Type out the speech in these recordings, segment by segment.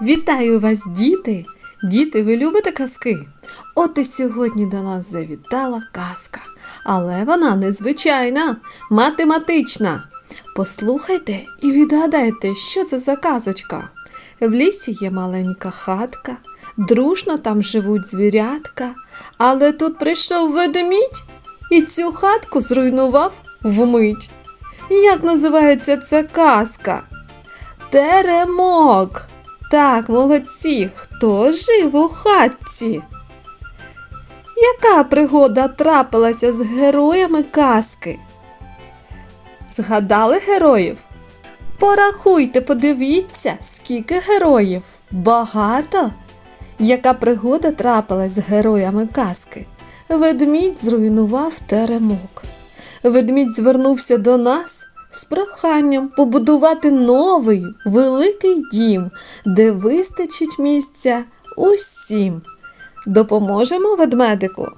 Вітаю вас, діти! Діти, ви любите казки? От і сьогодні до нас завітала казка, але вона незвичайна, математична. Послухайте і відгадайте, що це за казочка. В лісі є маленька хатка, дружно там живуть звірятка, але тут прийшов ведмідь і цю хатку зруйнував вмить. Як називається ця казка? Теремок. Так, молодці, хто жив у хатці? Яка пригода трапилася з героями казки? Згадали героїв? Порахуйте, подивіться, скільки героїв. Багато. Яка пригода трапилась з героями казки? Ведмідь зруйнував теремок. Ведмідь звернувся до нас з проханням побудувати новий великий дім, де вистачить місця усім. Допоможемо ведмедику?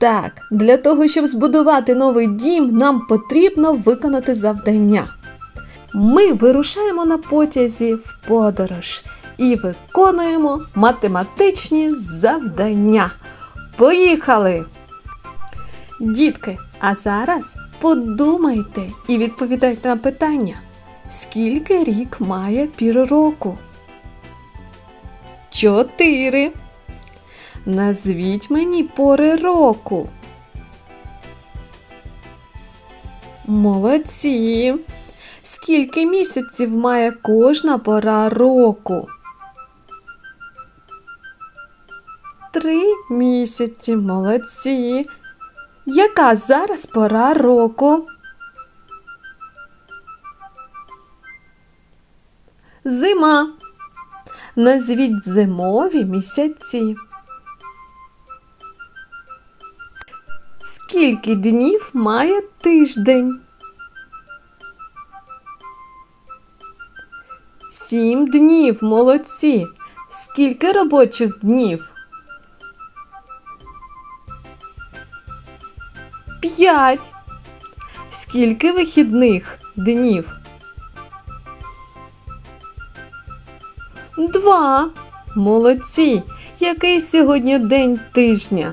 Так, для того, щоб збудувати новий дім, нам потрібно виконати завдання. Ми вирушаємо на потязі в подорож і виконуємо математичні завдання. Поїхали! Дітки, а зараз подумайте і відповідайте на питання. Скільки рік має пір року? Чотири. Назвіть мені пори року. Молодці. Скільки місяців має кожна пора року? Три місяці. Молодці. Яка зараз пора року? Зима. Назвіть зимові місяці. Скільки днів має тиждень? Сім днів, молодці. Скільки робочих днів? П'ять. Скільки вихідних днів? Два. Молодці. Який сьогодні день тижня?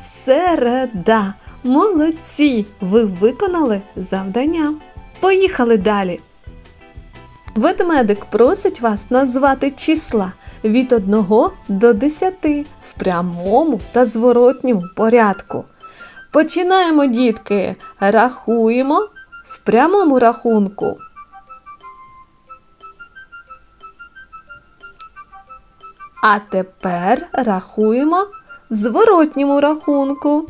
Середа. Молодці. Ви виконали завдання. Поїхали далі. Ведмедик просить вас назвати числа від 1 до 10 в прямому та зворотньому порядку. Починаємо, дітки, рахуємо в прямому рахунку. А тепер рахуємо в зворотньому рахунку.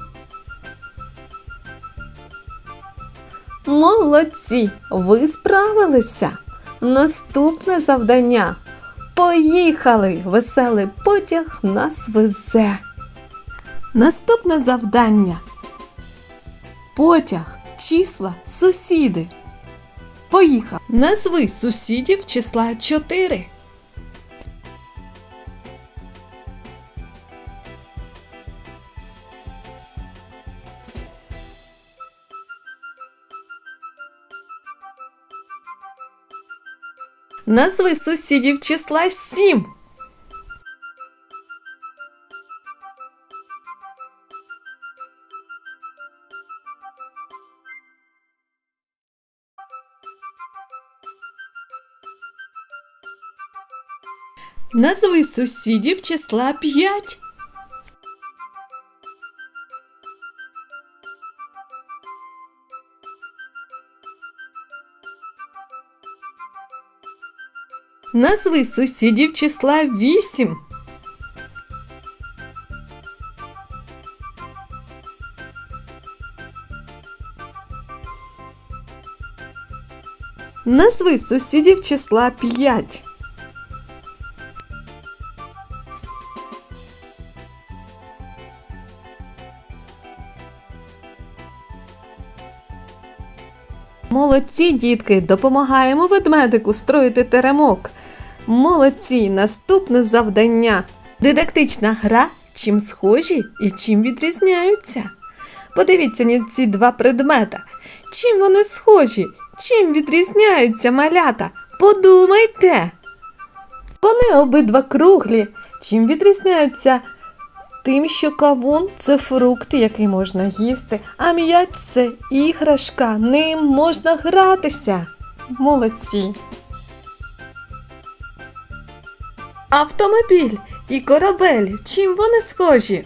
Молодці! Ви справилися! Наступне завдання. Поїхали! Веселий потяг нас везе. Наступне завдання. Потяг, числа, сусіди. Поїхав. Назви сусідів числа 4. Назви сусідів числа 7. Назви сусідів числа 5. Назви сусідів числа 8. Назви сусідів числа 5. Молодці, дітки, допомагаємо ведмедику строїти теремок. Молодці, наступне завдання. Дидактична гра, чим схожі і чим відрізняються. Подивіться на ці два предмета. Чим вони схожі, чим відрізняються малята? Подумайте. Вони обидва круглі. Чим відрізняються? Тим, що кавун це фрукт, який можна їсти, а м'яч це іграшка, ним можна гратися. Молодці. Автомобіль і корабель. Чим вони схожі?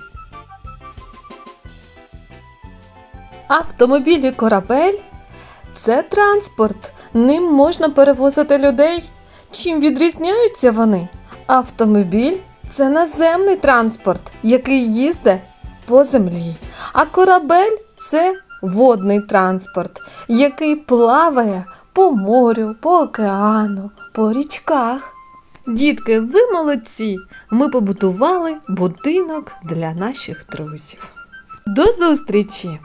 Автомобіль і корабель це транспорт. Ним можна перевозити людей. Чим відрізняються вони? Автомобіль це наземний транспорт, який їздить по землі. А корабель це водний транспорт, який плаває по морю, по океану, по річках. Дітки, ви молодці! Ми побудували будинок для наших друзів. До зустрічі!